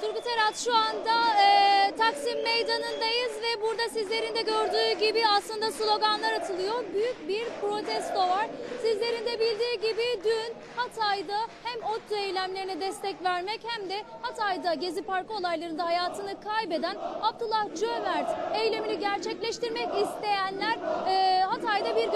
Turgut Erat şu anda e, Taksim Meydanı'ndayız ve burada sizlerin de gördüğü gibi aslında sloganlar atılıyor. Büyük bir protesto var. Sizlerin de bildiği gibi dün Hatay'da hem ODTÜ eylemlerine destek vermek hem de Hatay'da Gezi Parkı olaylarında hayatını kaybeden Abdullah Cömert eylemini gerçekleştirmek isteyenler e,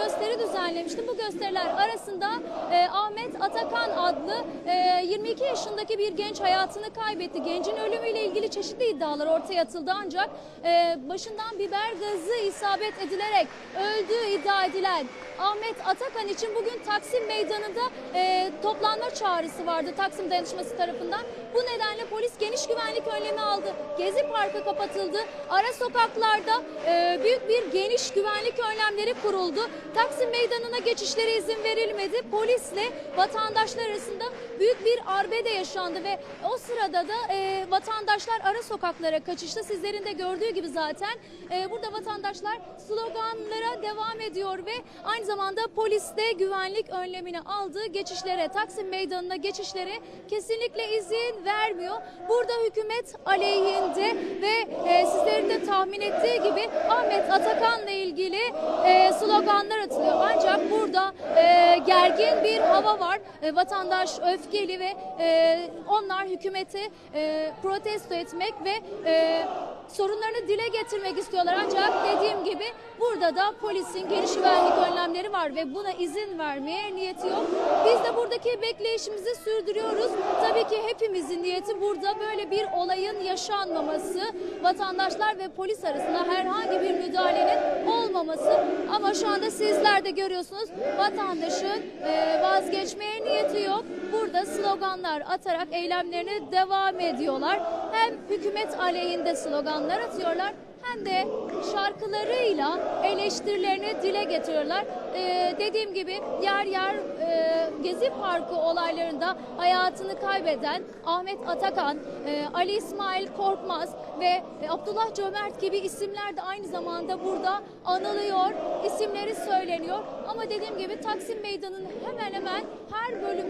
gösteri düzenlemişti. Bu gösteriler arasında e, Ahmet Atakan adlı e, 22 yaşındaki bir genç hayatını kaybetti. Gencin ölümüyle ilgili çeşitli iddialar ortaya atıldı ancak e, başından biber gazı isabet edilerek öldüğü iddia edilen Ahmet Atakan için bugün Taksim Meydanı'nda e, toplanma çağrısı vardı Taksim Dayanışması tarafından. Bu nedenle polis geniş güvenlik önlemi aldı. Gezi Parkı kapatıldı. Ara sokaklarda e, büyük bir geniş güvenlik önlemleri kuruldu. Taksim Meydanı'na geçişlere izin verilmedi. Polisle vatandaşlar arasında büyük bir arbede yaşandı ve o sırada da e, vatandaşlar ara sokaklara kaçıştı. Sizlerin de gördüğü gibi zaten e, burada vatandaşlar sloganlara devam ediyor ve aynı zamanda polis de güvenlik önlemini aldı. Geçişlere, Taksim Meydanı'na geçişlere kesinlikle izin vermiyor. Burada hükümet aleyhinde ve e, sizlerin de tahmin ettiği gibi Ahmet Atakan'la ilgili e, sloganlar atılıyor. Ancak burada e, gergin bir hava var. E, vatandaş öfkeli ve e, onlar hükümeti e, protesto etmek ve e, sorunlarını dile getirmek istiyorlar. Ancak dediğim gibi burada da polisin geniş güvenlik önlemleri var ve buna izin vermeye niyeti yok. Biz de buradaki bekleyişimizi sürdürüyoruz. Tabii ki hepimizin niyeti burada böyle bir olayın yaşanmaması, vatandaşlar ve polis arasında herhangi bir müdahalenin olmaması. Ama şu anda sizler de görüyorsunuz vatandaşın e, vazgeçmeye niyeti yok. Burada sloganlar atarak eylemlerine devam ediyorlar. Hem hükümet aleyhinde sloganlar atıyorlar hem de şarkılarıyla eleştirilerini dile getiriyorlar. Ee, dediğim gibi yer yer e, Gezi Parkı olaylarında hayatını kaybeden Ahmet Atakan, e, Ali İsmail Korkmaz ve e, Abdullah Cömert gibi isimler de aynı zamanda burada anılıyor, isimleri söyleniyor. Ama dediğim gibi Taksim Meydanı'nın hemen hemen her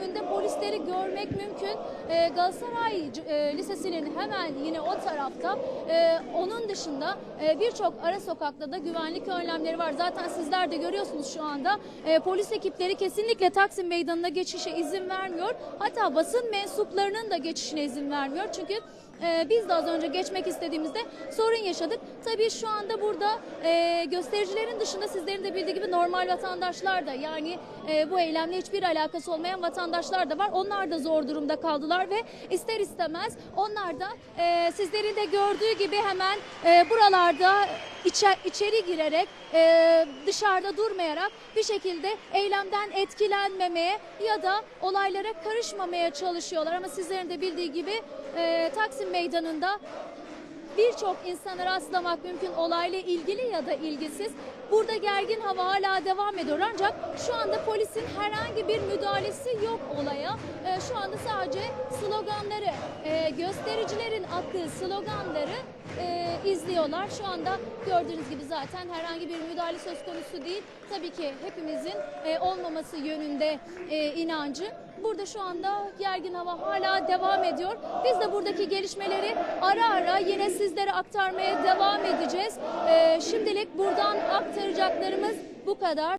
bölümünde polisleri görmek mümkün. E, Galatasaray e, Lisesi'nin hemen yine o tarafta. E, onun dışında e, birçok ara sokakta da güvenlik önlemleri var. Zaten sizler de görüyorsunuz şu anda. E, polis ekipleri kesinlikle Taksim Meydanı'na geçişe izin vermiyor. Hatta basın mensuplarının da geçişine izin vermiyor. Çünkü ee, biz de az önce geçmek istediğimizde sorun yaşadık. Tabii şu anda burada e, göstericilerin dışında sizlerin de bildiği gibi normal vatandaşlar da yani e, bu eylemle hiçbir alakası olmayan vatandaşlar da var. Onlar da zor durumda kaldılar ve ister istemez onlar da e, sizlerin de gördüğü gibi hemen buralarda içe- içeri girerek dışarıda durmayarak bir şekilde eylemden etkilenmemeye ya da olaylara karışmamaya çalışıyorlar. Ama sizlerin de bildiği gibi e, Taksim Meydanı'nda birçok insana rastlamak mümkün olayla ilgili ya da ilgisiz. Burada gergin hava hala devam ediyor ancak şu anda polisin herhangi bir müdahalesi yok olaya. E, şu anda sadece sloganları, e, göstericilerin attığı sloganları e, izliyorlar. Şu anda gördüğünüz gibi zaten herhangi bir müdahale söz konusu değil. Tabii ki hepimizin e, olmaması yönünde e, inancı. Burada şu anda gergin hava hala devam ediyor. Biz de buradaki gelişmeleri ara ara yine sizlere aktarmaya devam edeceğiz. E, şimdilik buradan aktaracaklarımız bu kadar.